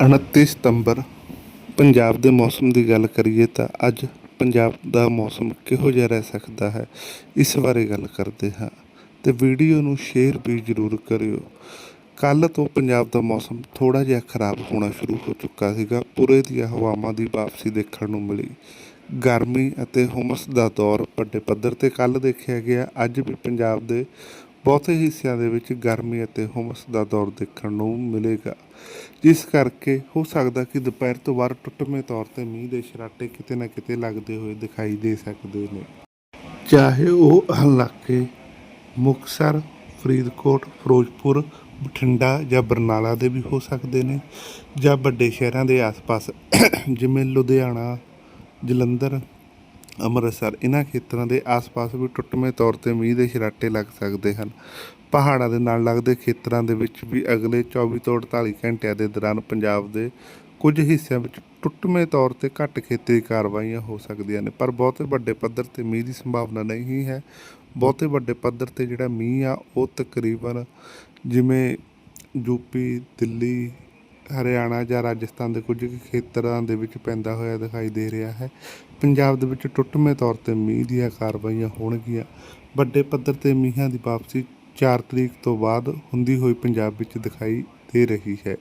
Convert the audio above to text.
29 ਸਤੰਬਰ ਪੰਜਾਬ ਦੇ ਮੌਸਮ ਦੀ ਗੱਲ ਕਰੀਏ ਤਾਂ ਅੱਜ ਪੰਜਾਬ ਦਾ ਮੌਸਮ ਕਿਹੋ ਜਿਹਾ ਰਹਿ ਸਕਦਾ ਹੈ, ਇਸ ਬਾਰੇ ਗੱਲ ਕਰਦੇ ਹਾਂ। ਤੇ ਵੀਡੀਓ ਨੂੰ ਸ਼ੇਅਰ ਵੀ ਜ਼ਰੂਰ ਕਰਿਓ। ਕੱਲ ਤੋਂ ਪੰਜਾਬ ਦਾ ਮੌਸਮ ਥੋੜਾ ਜਿਹਾ ਖਰਾਬ ਹੋਣਾ ਸ਼ੁਰੂ ਹੋ ਚੁੱਕਾ ਸੀਗਾ। ਪੂਰੇ ਦੀਆਂ ਹਵਾਵਾਂ ਦੀ ਵਾਪਸੀ ਦੇਖਣ ਨੂੰ ਮਿਲੀ। ਗਰਮੀ ਅਤੇ ਹੁਮਸ ਦਾ ਦੌਰ ਵੱਡੇ ਪੱਧਰ ਤੇ ਕੱਲ ਦੇਖਿਆ ਗਿਆ। ਅੱਜ ਵੀ ਪੰਜਾਬ ਦੇ ਬਹੁਤੇ ਹਿੱਸਿਆਂ ਦੇ ਵਿੱਚ ਗਰਮੀ ਅਤੇ ਹੁਮਸ ਦਾ ਦੌਰ ਦੇਖਣ ਨੂੰ ਮਿਲੇਗਾ। ਜਿਸ ਕਰਕੇ ਹੋ ਸਕਦਾ ਕਿ ਦੁਪਹਿਰ ਤੋਂ ਬਾਅਦ ਟੁੱਟਵੇਂ ਤੌਰ ਤੇ ਮੀਂਹ ਦੇ ਸ਼ਰਾਟੇ ਕਿਤੇ ਨਾ ਕਿਤੇ ਲੱਗਦੇ ਹੋਏ ਦਿਖਾਈ ਦੇ ਸਕਦੇ ਨੇ। ਚਾਹੇ ਉਹ ਇਲਾਕੇ ਮੁਕਤਸਰ, ਫਰੀਦਕੋਟ, ਫਿਰੋਜ਼ਪੁਰ, ਬਠਿੰਡਾ ਜਾਂ ਬਰਨਾਲਾ ਦੇ ਵੀ ਹੋ ਸਕਦੇ ਨੇ ਜਾਂ ਵੱਡੇ ਸ਼ਹਿਰਾਂ ਦੇ ਆਸ-ਪਾਸ, ਜਿਵੇਂ ਲੁਧਿਆਣਾ, ਜਲੰਧਰ ਅੰਮ੍ਰਿਤਸਰ ਇਹਨਾਂ ਖੇਤਰਾਂ ਦੇ ਆਸ-ਪਾਸ ਵੀ ਟੁੱਟਵੇਂ ਤੌਰ ਤੇ ਮੀਂਹ ਦੇ ਛਰਾਟੇ ਲੱਗ ਸਕਦੇ ਹਨ। ਪਹਾੜਾਂ ਦੇ ਨਾਲ ਲੱਗਦੇ ਖੇਤਰਾਂ ਦੇ ਵਿੱਚ ਵੀ ਅਗਲੇ 24 ਤੋਂ 48 ਘੰਟਿਆਂ ਦੇ ਦੌਰਾਨ ਪੰਜਾਬ ਦੇ ਕੁਝ ਹਿੱਸਿਆਂ ਵਿੱਚ ਟੁੱਟਵੇਂ ਤੌਰ ਤੇ ਘੱਟ ਖੇਤੀ ਕਾਰਵਾਈਆਂ ਹੋ ਸਕਦੀਆਂ ਨੇ। ਪਰ ਬਹੁਤੇ ਵੱਡੇ ਪੱਧਰ ਤੇ ਮੀਂਹ ਦੀ ਸੰਭਾਵਨਾ ਨਹੀਂ ਹੈ। ਬਹੁਤੇ ਵੱਡੇ ਪੱਧਰ ਤੇ ਜਿਹੜਾ ਮੀਂਹ ਆ, ਉਹ ਤਕਰੀਬਨ ਜਿਵੇਂ ਯੂਪੀ ਦਿੱਲੀ ਹਰਿਆਣਾ ਜਾਂ ਰਾਜਸਥਾਨ ਦੇ ਕੁਝ ਕੁ ਖੇਤਰਾਂ ਦੇ ਵਿੱਚ ਪੈਂਦਾ ਹੋਇਆ ਦਿਖਾਈ ਦੇ ਰਿਹਾ ਹੈ। ਪੰਜਾਬ ਦੇ ਵਿੱਚ ਟੁੱਟਵੇਂ ਤੌਰ ਤੇ ਮੀਂਹ ਦੀਆਂ ਕਾਰਵਾਈਆਂ ਹੋਣਗੀਆਂ। ਵੱਡੇ ਪੱਧਰ ਤੇ ਮੀਂਹਾਂ ਦੀ ਵਾਪਸੀ 4 ਤਰੀਕ ਤੋਂ ਬਾਅਦ ਹੁੰਦੀ ਹੋਈ ਪੰਜਾਬ ਵਿੱਚ ਦਿਖਾਈ ਦੇ ਰਹੀ ਹੈ।